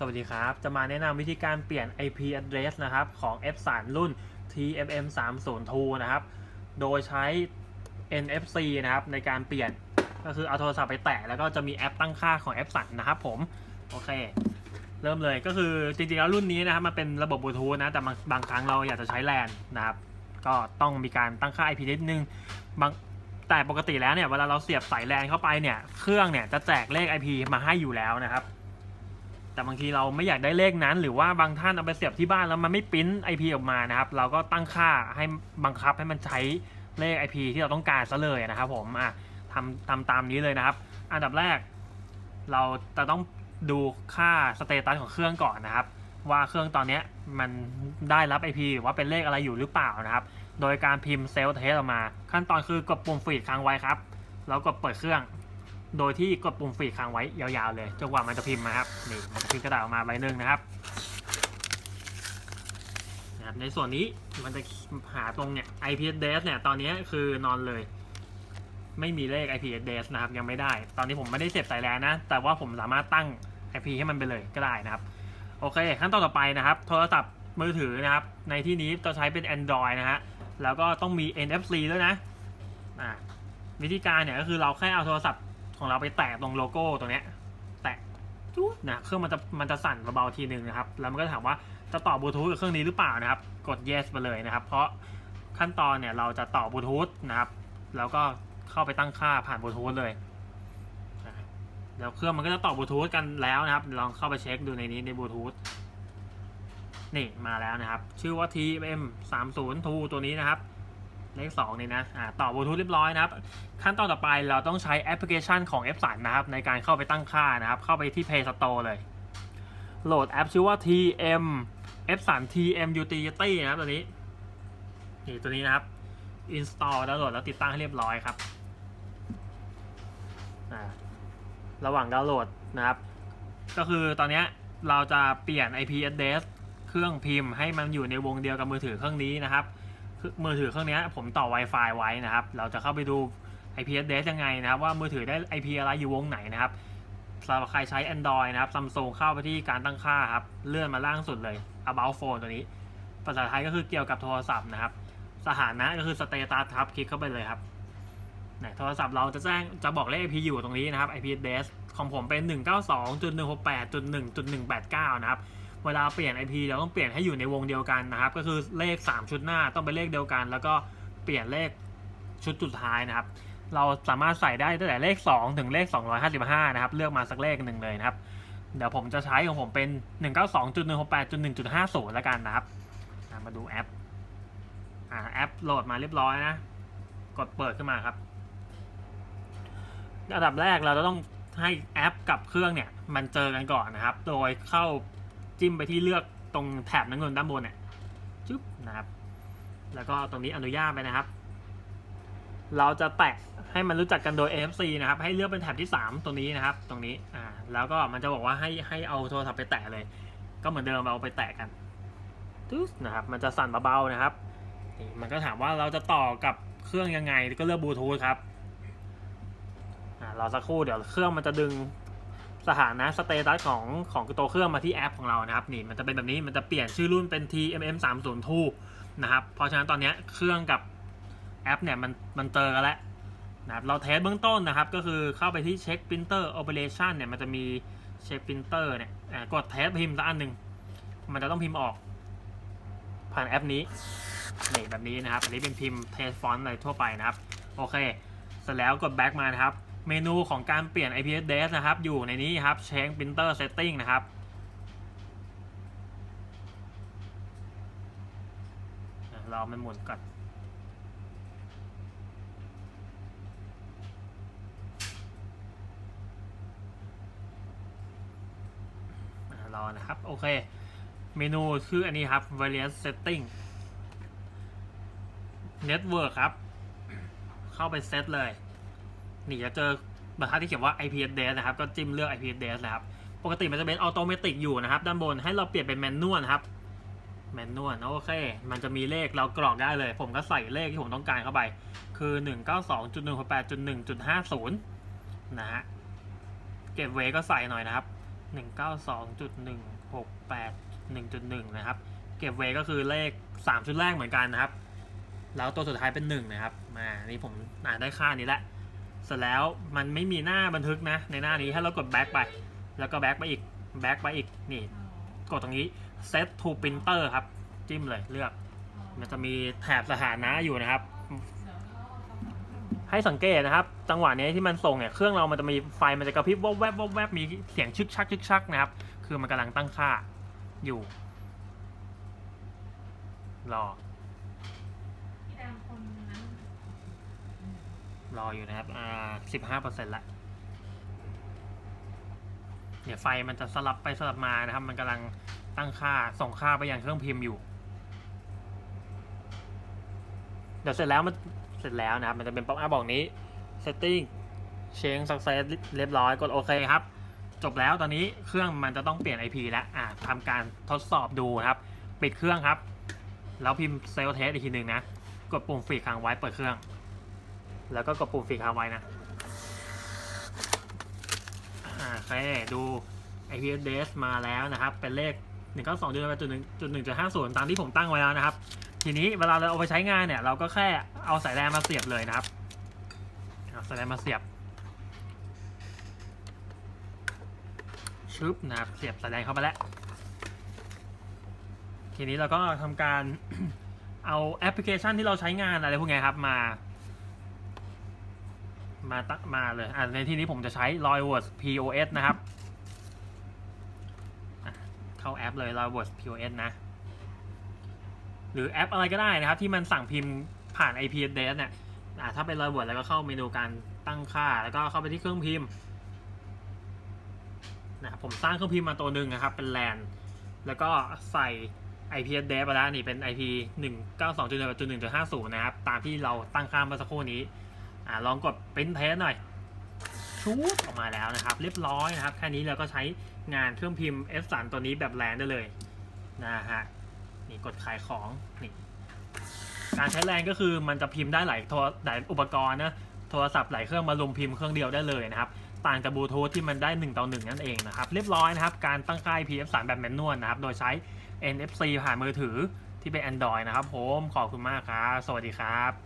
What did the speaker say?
สวัสดีครับ จะมาแนะนำวิธีการเปลี่ยน IP address นะครับ ของ F 3 รุ่น TMM 3 0 2นะครับ โดยใช้ NFC นะครับ ในการเปลี่ยน ก็คือเอาโทรศัพท์ไปแตะ แล้วก็จะมีแอปตั้งค่าของ F 3 นะครับผม โอเค เริ่มเลย ก็คือจริงๆแล้วรุ่นนี้นะครับ มันเป็นระบบบลูทูธนะ แต่บางครั้งเราอยากจะใช้แลนนะครับ ก็ต้องมีการตั้งค่า IP นิดนึง บางแต่ปกติแล้วเนี่ย เวลาเราเสียบสายแลนเข้าไปเนี่ย เครื่องเนี่ยจะแจกเลข IP มาให้อยู่แล้วนะครับ แต่บางทีเราไม่อยากได้เลขนั้น หรือว่าบางท่านเอาไปเสียบที่บ้านแล้วมันไม่ปริ้น IP ออกมานะครับ เราก็ตั้งค่าให้บังคับให้มันใช้เลข IP ที่เราต้องการซะเลยนะครับ ผมอะทำทำตามนี้เลยนะครับ อันดับแรก เราจะต้องดูค่าสเตตัสของเครื่องก่อนนะครับ ว่าเครื่องตอนนี้มันได้รับ IP หรือว่าเป็นเลขอะไรอยู่หรือเปล่านะครับ โดยการพิมพ์เซลล์เทสออกมา ขั้นตอนคือกดปุ่มฟีดค้างไว้ครับแล้วกดเปิดเครื่อง โดยที่กดปุ่มฟีดค้างไว้ยาวๆเลยจนกว่ามันจะพิมพ์มาครับนี่มันจะพิมพ์กระดาษออกมาใบหนึ่งนะครับนะครับในส่วนนี้มันจะหาตรงเนี่ย IP address เนี่ยตอนนี้คือนอนเลย ไม่มีเลข IP address นะครับยังไม่ได้ ตอนนี้ผมไม่ได้เสียบสายแลนนะ แต่ว่าผมสามารถตั้ง IP ให้มันไปเลยก็ได้นะครับ โอเค ขั้นตอนต่อไปนะครับ โทรศัพท์มือถือนะครับ ในที่นี้จะใช้เป็น Android นะฮะแล้วก็ต้องมี NFC ด้วยนะวิธีการเนี่ยก็คือเราแค่เอาโทรศัพท์ ของเราไปแตะตรงโลโก้ตรงเนี้ยแตะจุ๊ดนะเครื่องมันจะมันจะสั่นเบาๆทีหนึ่งนะครับ แล้วมันก็ถามว่าจะต่อบลูทูธกับเครื่องนี้หรือเปล่านะครับ กด yes ไปเลยนะครับ เพราะขั้นตอนเนี่ยเราจะต่อบลูทูธนะครับ แล้วก็เข้าไปตั้งค่าผ่านบลูทูธเลยแล้วเครื่องมันก็จะต่อบลูทูธกันแล้วนะครับ ลองเข้าไปเช็คดูในนี้ในบลูทูธนี่มาแล้วนะครับ ชื่อว่า TM 3 0 2ตัวนี้นะครับ เลข2นี่นะอ่าต่อบลูทูธเรียบร้อยนะครับ ขั้นตอนต่อไปเราต้องใช้แอปพลิเคชันของ F 3 นะครับ ในการเข้าไปตั้งค่านะครับ เข้าไปที่ Play Store เลย โหลดแอปชื่อว่า TM F 3 TM Utility นะครับตัวนี้นี่ตัวนี้นะครับ install แล้วโหลดแล้วติดตั้งให้เรียบร้อยครับอ่าระหว่างดาวน์โหลดนะครับ ก็คือตอนนี้เราจะเปลี่ยน IP address เครื่องพิมพ์ให้มันอยู่ในวงเดียวกับมือถือเครื่องนี้นะครับ มือถือเครื่องนี้ผมต่อ Wi-Fi ไว้นะครับ เราจะเข้าไปดู IP address ยังไงนะครับ ว่ามือถือได้ IP อะไรอยู่วงไหนนะครับสำหรับใครใช้ Android นะครับ Samsung เข้าไปที่การตั้งค่าครับ เลื่อนมาล่างสุดเลย about phone ตัวนี้ ภาษาไทยก็คือเกี่ยวกับโทรศัพท์นะครับ สถานะก็คือ status ครับคลิกเข้าไปเลยครับนี่ยโทรศัพท์เราจะแจ้งจะบอกเลข IP อยู่ตรงนี้นะครับ IP address ของผมเป็น 192.168.1189 นะครับ เวลาเปลี่ยน IP เราต้องเปลี่ยนให้อยู่ในวงเดียวกันนะครับ ก็คือเลข 3 ชุดหน้าต้องเป็นเลขเดียวกัน แล้วก็เปลี่ยนเลขชุดสุดท้ายนะครับ เราสามารถใส่ได้ตั้งแต่เลข 2 ถึงเลข 255 นะครับ เลือกมาสักเลขหนึ่งเลยนะครับ เดี๋ยวผมจะใช้ของผมเป็น 192.168.1.50 แล้วกันนะครับ มาดูแอปอ่าแอปโหลดมาเรียบร้อยนะ กดเปิดขึ้นมาครับ อันดับแรกเราจะต้องให้แอปกับเครื่องเนี่ย มันเจอกันก่อนนะครับ โดยเข้า จิ้มไปที่เลือกตรงแถบน้ำเงินด้านบนเนี่ยจุ๊บนะครับ แล้วก็ตรงนี้อนุญาตไปนะครับ เราจะแตะให้มันรู้จักกันโดย NFC นะครับ ให้เลือกเป็นแถบที่ 3 ตรงนี้นะครับ ตรงนี้อ่าแล้วก็มันจะบอกว่าให้ให้เอาโทรศัพท์ไปแตะเลย ก็เหมือนเดิมเราไปแตะกันตึ๊ดนะครับ มันจะสั่นเบาๆนะครับนี่มันก็ถามว่าเราจะต่อกับเครื่องยังไงก็เลือกบลูทูธครับอ่ารอสักครู่เดี๋ยวเครื่องมันจะดึง สถานะสเตตัสของของตัวเครื่องมาที่แอปของเรานะครับนี่มันจะเป็นแบบนี้มันจะเปลี่ยนชื่อรุ่นเป็น TMM 3 0 2นะครับเพราะฉะนั้นตอนนี้เครื่องกับแอปเนี่ยมันมันเจอกันแล้วนะครับเราเทสเบื้องต้นนะครับก็คือเข้าไปที่เช็ค printer operation เนี่ยมันจะมีเช็ค printer เนี่ยกดเทสพิมพ์สักอันหนึ่งมันจะต้องพิมพ์ออก ผ่านแอปนี้นี่แบบนี้นะครับอันนี้เป็นพิมพ์เทสฟอนต์อะไรทั่วไปนะครับโอเคเสร็จแล้วกด back มานะครับ เมนูของการเปลี่ยน IP address นะครับ อยู่ในนี้ครับ change printer setting นะครับรอมันหมุนก่อนรอนะครับ โอเค เมนูคืออันนี้ครับ various setting network ครับ เข้าไปเซตเลย นี่จะเจอบรรทัดที่เขียนว่า IP address นะครับ ก็จิ้มเลือก IP address นะครับ ปกติมันจะเป็นออโตเมติกอยู่นะครับ ด้านบนให้เราเปลี่ยนเป็นแมนนวลครับ แมนนวลโอเค มันจะมีเลขเรากรอกได้เลย ผมก็ใส่เลขที่ผมต้องการเข้าไป คือ 192.168.1.50 นะฮะ เก็บเวก็ใส่หน่อยนะครับ 192.168.1.1 นะครับ เก็บไว้ก็คือเลข 3 ชุดแรกเหมือนกันนะครับ แล้วตัวสุดท้ายเป็น 1 นะครับ มา นี่ผมอ่านได้ค่านี้แหละ เสร็จแล้วมันไม่มีหน้าบันทึกนะในหน้านี้ให้เรากด back ไป แล้วก็ back ไปอีก back ไปอีกนี่กดตรงนี้ set to printer ครับ จิ้มเลยเลือก มันจะมีแถบสถานะอยู่นะครับ ให้สังเกตนะครับ จังหวะนี้ที่มันส่งเนี่ยเครื่องเรามันจะมีไฟมันจะกระพริบวบแวบวบแวบมีเสียงชึกชักชึกชักนะครับ คือมันกำลังตั้งค่าอยู่รอ พี่แดงคนนั้น รออยู่นะครับอ่าสิบห้าเปอร์เซ็นต์ละเนี่ยวไฟมันจะสลับไปสลับมานะครับ มันกำลังตั้งค่าส่งค่าไปยังเครื่องพิมพ์อยู่ เดี๋ยวเสร็จแล้วมันเสร็จแล้วนะครับ มันจะเป็นป๊อปอัพบอกนี้ setting change success เรียบร้อยกดโอเคครับ จบแล้วตอนนี้เครื่องมันจะต้องเปลี่ยน IP แล้วอ่าทำการทดสอบดูครับ ปิดเครื่องครับ แล้วพิมพ์เซลเทสอีกทีหนึ่งนะ กดปุ่มฟีดค้างไว้เปิดเครื่อง แล้วก็กดปุ่มฟีดค้าไว้นะอ่าโอเคดู IP address มาแล้วนะครับ เป็นเลข 1 9 2 1 1 1 5 0 ตามที่ผมตั้งไว้แล้วนะครับ ทีนี้เวลาเราเอาไปใช้งานเนี่ย เราก็แค่เอาสายแลนมาเสียบเลยนะครับเอาสายแลนมาเสียบชึบนะครับ เสียบสายแลนเข้าไปแล้ว ทีนี้เราก็ทำการเอาแอปพลิเคชันที่เราใช้งานอะไรพวกนี้ครับมา มาตั้งมาเลยอ่าในที่นี้ผมจะใช้ l o y w o r d s POS นะครับ เข้าแอปเลย l o y w o r d s POS นะ หรือแอปอะไรก็ได้นะครับ ที่มันสั่งพิมพ์ผ่าน IP address เนี่ยอ่าถ้าเป็น l o y w o r d s แล้วก็เข้าเมนูการตั้งค่า แล้วก็เข้าไปที่เครื่องพิมพ์นะครับผมสร้างเครื่องพิมพ์มาตัวหนึ่งนะครับ เป็น LAN แล้วก็ใส่ IP address ไปแล้วนี่เป็น IP 192.1.1.50 นะครับ ตามที่เราตั้งค่าเมื่อสักครู่นี้ อ่าลองกด print test หน่อย ชูดออกมาแล้วนะครับ เรียบร้อยนะครับ แค่นี้เราก็ใช้งานเครื่องพิมพ์ S3 ตัวนี้แบบแรงได้เลยนะฮะนี่กดขายของนี่การใช้แรงก็คือมันจะพิมพ์ได้หลายโทรหลายอุปกรณ์นะโทรศัพท์หลายเครื่องมารวมพิมพ์เครื่องเดียวได้เลยนะครับ ต่างจากบลูทูธที่มันได้ 1 ต่อ 1 นั่นเองนะครับ เรียบร้อยนะครับ การตั้งค่าย PF3 แบบแมนนวลนะครับ โดยใช้ NFC ผ่านมือถือที่เป็น Android นะครับผมขอบคุณมากครับ สวัสดีครับ